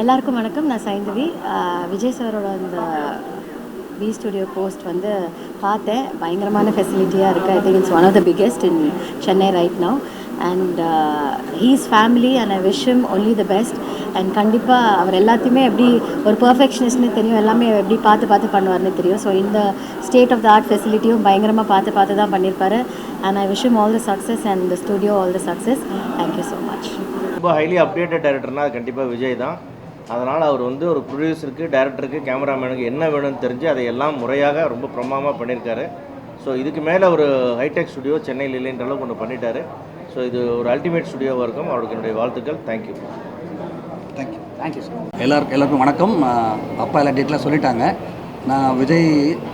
எல்லாருக்கும் வணக்கம். நான் சைந்தவி. விஜய் சாரோட அந்த பி ஸ்டுடியோ போஸ்ட் வந்து பார்த்தேன். பயங்கரமான ஃபெசிலிட்டியாக இருக்குது I think it's one of the biggest in Chennai right now and he's family and I wish only the best and கண்டிப்பாக அவர் எல்லாத்தையுமே எப்படி ஒரு பர்ஃபெக்ஷனிஸ்ட்னு தெரியும். எல்லாமே எப்படி பார்த்து பார்த்து பண்ணுவார்னு தெரியும். ஸோ இந்த ஸ்டேட் ஆஃப் த ஆர்ட் ஃபெசிலிட்டியும் பயங்கரமாக பார்த்து பார்த்து தான் பண்ணியிருப்பாரு and I wish all the success and the studio all the success thank you so much ரொம்ப ஹைலி அப்டேட்டட் டேரக்டர்னால் கண்டிப்பாக விஜய் தான். அதனால் அவர் வந்து ஒரு ப்ரொடியூசருக்கு டேரக்டருக்கு கேமராமேனுக்கு என்ன வேணும்னு தெரிஞ்சு அதை எல்லாம் முறையாக ரொம்ப பிரமாதமாக பண்ணியிருக்காரு. ஸோ இதுக்கு மேலே ஒரு ஹைடெக் ஸ்டுடியோ சென்னையில் இல்லைன்ற அளவுக்கு ஒன்று பண்ணிட்டாரு. ஸோ இது ஒரு அல்டிமேட் ஸ்டுடியோவாக இருக்கும். அவருக்கு என்னுடைய வாழ்த்துக்கள். தேங்க்யூ தேங்க்யூ தேங்க்யூ சார் எல்லாருக்கும் எல்லாருக்கும் வணக்கம். அப்பா எல்லா டேட்டில் சொல்லிட்டாங்க. நான் விஜய்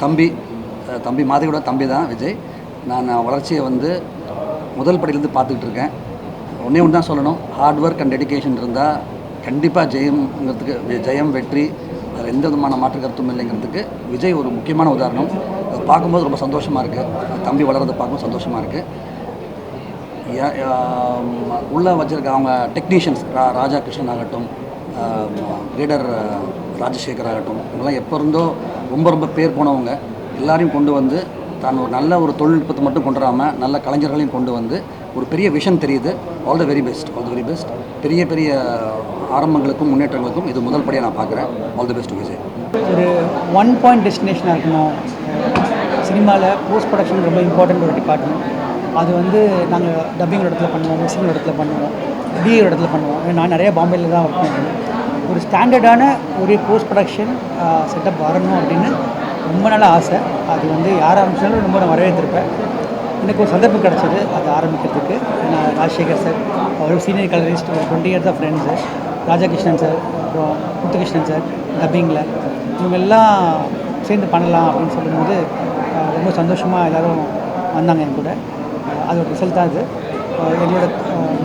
தம்பி தம்பி மாதிரியோட தம்பி தான் விஜய். நான் வளர்ச்சியை வந்து முதல் படியிலேருந்து பார்த்துக்கிட்டு இருக்கேன். ஒன்றே ஒன்று தான் சொல்லணும். ஹார்ட் ஒர்க் அண்ட் டெடிகேஷன் இருந்தால் கண்டிப்பாக ஜெயம்ங்கிறதுக்கு ஜெயம் வெற்றி அதில் எந்த விதமான மாற்று கருத்தும் இல்லைங்கிறதுக்கு விஜய் ஒரு முக்கியமான உதாரணம். அதை பார்க்கும்போது ரொம்ப சந்தோஷமாக இருக்குது தம்பி வளர்றதை பார்க்கும்போது சந்தோஷமாக இருக்குது உள்ளே ஆம், வச்சிருக்க அவங்க டெக்னீஷியன்ஸ் ரா ராஜா கிருஷ்ணன் ஆகட்டும் லீடர் ராஜசேகர் ஆகட்டும் இவங்கெல்லாம் எப்போ இருந்தோ ரொம்ப ரொம்ப பேர் போனவங்க. எல்லாரையும் கொண்டு வந்து தான் ஒரு நல்ல ஒரு தொழில்நுட்பத்தை மட்டும் கொண்டு வராமல் நல்ல கலைஞர்களையும் கொண்டு வந்து ஒரு பெரிய விஷன் தெரியுது. All the very best all the very best பெரிய பெரிய ஆரம்பங்களுக்கும் முன்னேற்றங்களுக்கும் இது முதல் படியாக நான் பார்க்குறேன். All the best Vijay. ஒரு ஒன் பாயிண்ட் டெஸ்டினேஷனாக இருக்கணும். சினிமாவில் போஸ்ட் ப்ரொடக்ஷன் ரொம்ப இம்பார்ட்டண்ட் ஒரு டிபார்ட்மெண்ட் அது வந்து நாங்கள் டப்பிங் இடத்துல பண்ணுவோம் மிக்சிங் இடத்துல பண்ணுவோம் டிஏ இடத்துல பண்ணுவோம். ஏன்னா நான் நிறைய பாம்பேயில் தான் ஒர்க் பண்ணுவேன் ஒரு ஸ்டாண்டர்டான ஒரு போஸ்ட் ப்ரொடக்ஷன் செட்டப் வரணும் அப்படின்னு ரொம்ப நல்ல ஆசை. அது வந்து யார் ஆரம்பிச்சாலும் ரொம்ப நான் வரவேற்றிருப்பேன் எனக்கு ஒரு சந்தர்ப்பம் கிடச்சிது அது ஆரம்பிக்கிறதுக்கு. நான் ராஜசேகர் சார் அவர் சீனியர் கலரிஸ்ட் ஒரு twenty years of friends Rajakrishnan sir அப்புறம் முத்துகிருஷ்ணன் சார் டப்பிங்கில் இவங்க எல்லாம் சேர்ந்து பண்ணலாம் அப்படின்னு சொல்லும்போது ரொம்ப சந்தோஷமாக எல்லோரும் வந்தாங்க என் கூட. அது ஒரு ரிசல்ட் தான் இது என்னோடய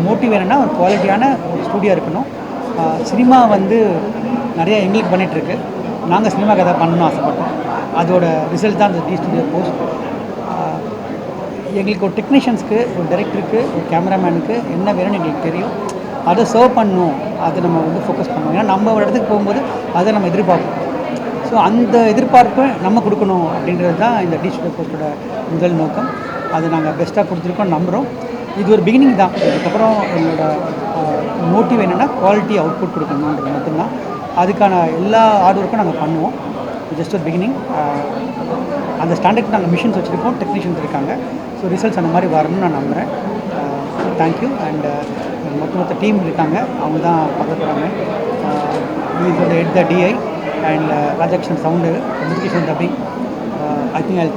மோட்டிவ் என்னென்னா ஒரு குவாலிட்டியான ஒரு ஸ்டூடியோ இருக்கணும். சினிமா வந்து நிறைய எங்களுக்கு பண்ணிகிட்ருக்கு நாங்கள் சினிமா கதை பண்ணணும்னு ஆசைப்பட்டோம். அதோட ரிசல்ட் தான் இந்த டி ஸ்டுடியோ போஸ்ட் எங்களுக்கு ஒரு டெக்னீஷியன்ஸ்க்கு ஒரு டைரக்டருக்கு ஒரு கேமராமேனுக்கு என்ன வேணும்னு எங்களுக்கு தெரியும். அதை சர்வ் பண்ணணும் அதை நம்ம வந்து ஃபோக்கஸ் பண்ணணும் ஏன்னா நம்ம ஒரு இடத்துக்கு போகும்போது அதை நம்ம எதிர்பார்ப்போம். ஸோ அந்த எதிர்பார்ப்பை நம்ம கொடுக்கணும் அப்படின்றது தான் இந்த டிஜிட்டல் போஸ்ட்டோட முதல் நோக்கம். அதை நாங்கள் பெஸ்ட்டாக கொடுத்துருக்கோம் நம்புகிறோம் இது ஒரு பிகினிங் தான். இதுக்கப்புறம் என்னோட மோட்டிவ் என்னென்னா குவாலிட்டி அவுட்புட் கொடுக்கணுன்றது மட்டும்தான். அதுக்கான எல்லா ஹார்ட் ஒர்க்கும் நாங்கள் பண்ணுவோம். ஜஸ்ட் ஒரு பிகினிங் அந்த ஸ்டாண்டர்ட் நாங்கள் மிஷின்ஸ் வச்சுருக்கோம் டெக்னீஷியன்ஸ் இருக்காங்க. ஸோ ரிசல்ட்ஸ் அந்த மாதிரி வரணும்னு நான் நம்புகிறேன் தேங்க்யூ அண்ட் மொத்த மொத்த டீம் இருக்காங்க. அவங்க தான் பார்க்க போகிறாங்க த வந்து at the DI and Rajakrishnan sound Murugesan dubbing I think I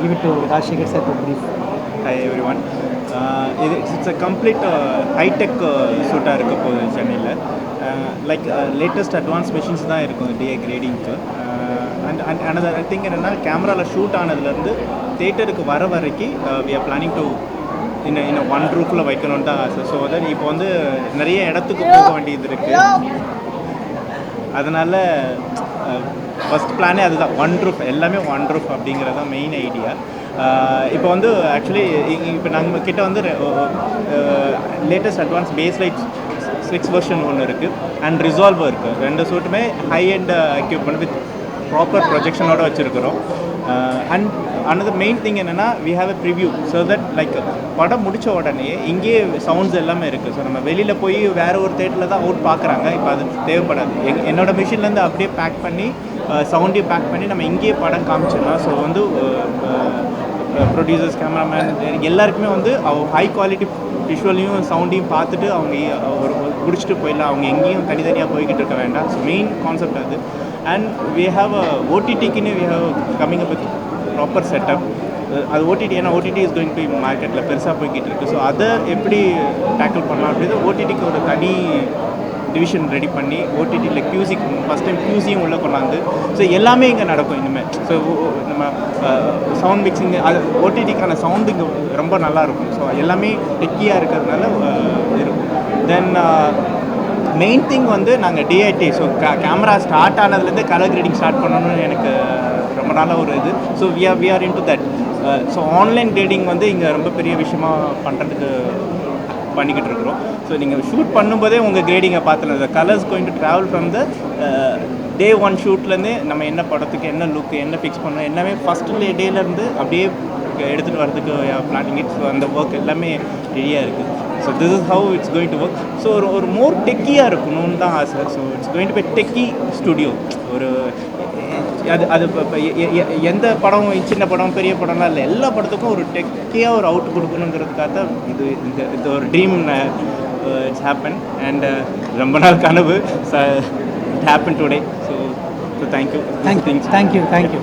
give it to Rajasekar sir to brief hi every இது it's a complete hi tech ஷூட்டாக இருக்க போகுது சென்னையில். லைக் லேட்டஸ்ட் அட்வான்ஸ் மிஷின்ஸ் தான் இருக்கும் டிஏ கிரேடிங்க்கு and and another thing என்னென்னா கேமராவில் shoot ஆனதுலேருந்து தேட்டருக்கு வர வரைக்கும் வி ஆர் பிளானிங் டு இன்னும் இன்னும் ஒன் ரூஃபில் வைக்கணும்னு தான் ஆசை. ஸோ தட் இப்போ வந்து நிறைய இடத்துக்கு போக வேண்டியது இருக்குது அதனால் ஃபஸ்ட் uh, பிளானே அதுதான். ஒன் ரூஃப் எல்லாமே ஒன் ரூஃப் அப்படிங்கிறது தான் மெயின் ஐடியா uh, இப்போ வந்து ஆக்சுவலி இப்போ நாங்கள் கிட்ட வந்து latest advance base light six version ஒன்று இருக்குது அண்ட் ரிசால்வர் இருக்குது ரெண்டு சூட்டுமே high and equipment with proper ப்ரொஜெக்ஷனோடு வச்சுருக்கிறோம். அண்ட் அனதர் மெயின் திங் என்னென்னா we have a preview so that like படம் முடித்த உடனே இங்கேயே சவுண்ட்ஸ் எல்லாமே இருக்குது ஸோ நம்ம வெளியில் போய் வேறு ஒரு தேட்டரில் தான் அவுட் பார்க்குறாங்க. இப்போ அது தேவைப்படாது. எங் என்னோடய மிஷின்லேருந்து அப்படியே பேக் பண்ணி uh, சவுண்டையும் பேக் பண்ணி நம்ம இங்கேயே படம் காமிச்சிடலாம். ஸோ வந்து uh, uh, ப்ரொடியூசர்ஸ் கேமராமேன் எல்லாருக்குமே வந்து ஹை குவாலிட்டி விஷுவலையும் சவுண்டையும் பார்த்துட்டு அவங்க ஒரு ஒரு பிடிச்சிட்டு போயிடலாம். அவங்க எங்கேயும் தனித்தனியாக போய்கிட்டு இருக்க வேண்டாம். ஸோ மெயின் கான்செப்ட் அது. And we have a ஓடிடிக்குன்னு we have coming up with proper setup அது ஓடிடி ஏன்னா ஓடிடி இஸ் கோயிங் டு மார்க்கெட்டில் பெருசாக போய்கிட்டு இருக்கு. ஸோ அதை எப்படி டேக்கிள் பண்ணலாம் அப்படின்றது ஓடிடிக்கு ஒரு தனி டிவிஷன் ரெடி பண்ணி ஓடிடியில் கியூசி ஃபஸ்ட் டைம் கியூசியும் உள்ளே கொண்டாந்து ஸோ எல்லாமே இங்கே நடக்கும் இனிமேல் ஸோ நம்ம சவுண்ட் மிக்சிங் அது ஓடிடிக்கான சவுண்டிங் ரொம்ப நல்லா இருக்கும். ஸோ எல்லாமே டெக்கியாக இருக்கிறதுனால இருக்கும். தென் மெயின் திங் வந்து நாங்கள் டிஐடி ஸோ கேமரா ஸ்டார்ட் ஆனதுலேருந்து கலர் கிரேடிங் ஸ்டார்ட் பண்ணணும்னு எனக்கு ரொம்ப நாளாக ஒரு இது. So we are we are in to that so online grading வந்து இங்கே ரொம்ப பெரிய விஷயமா பண்ணுறதுக்கு பண்ணிக்கிட்டு இருக்கிறோம். ஸோ நீங்கள் ஷூட் பண்ணும்போதே உங்கள் கிரேடிங்கை பார்த்துலாம். Colours going to travel from the day one ஷூட்லேருந்தே நம்ம என்ன படத்துக்கு என்ன லுக் என்ன ஃபிக்ஸ் பண்ணோம் எல்லாமே ஃபஸ்ட்டு டேலேருந்து அப்படியே எடுத்துகிட்டு வரதுக்கு பிளானிங் இட் ஸோ அந்த ஒர்க் எல்லாமே ரெடியாக இருக்குது so this is how it's going to work so ஒரு ஒரு மோர் டெக்கியாக இருக்கணும்னு தான் ஆசை. So it's going to be techie studio ஒரு அது அது இப்போ எந்த படம் சின்ன படம் பெரிய படம்லாம் இல்லை. எல்லா படத்துக்கும் ஒரு டெக்கியாக ஒரு அவுட் கொடுக்கணுங்கிறதுக்காக தான் இது இந்த இது ஒரு ட்ரீம் இட்ஸ் ஹேப்பன் அண்ட் ரொம்ப நாள் கனவு. It happen today so so thank you thank you thank you thank you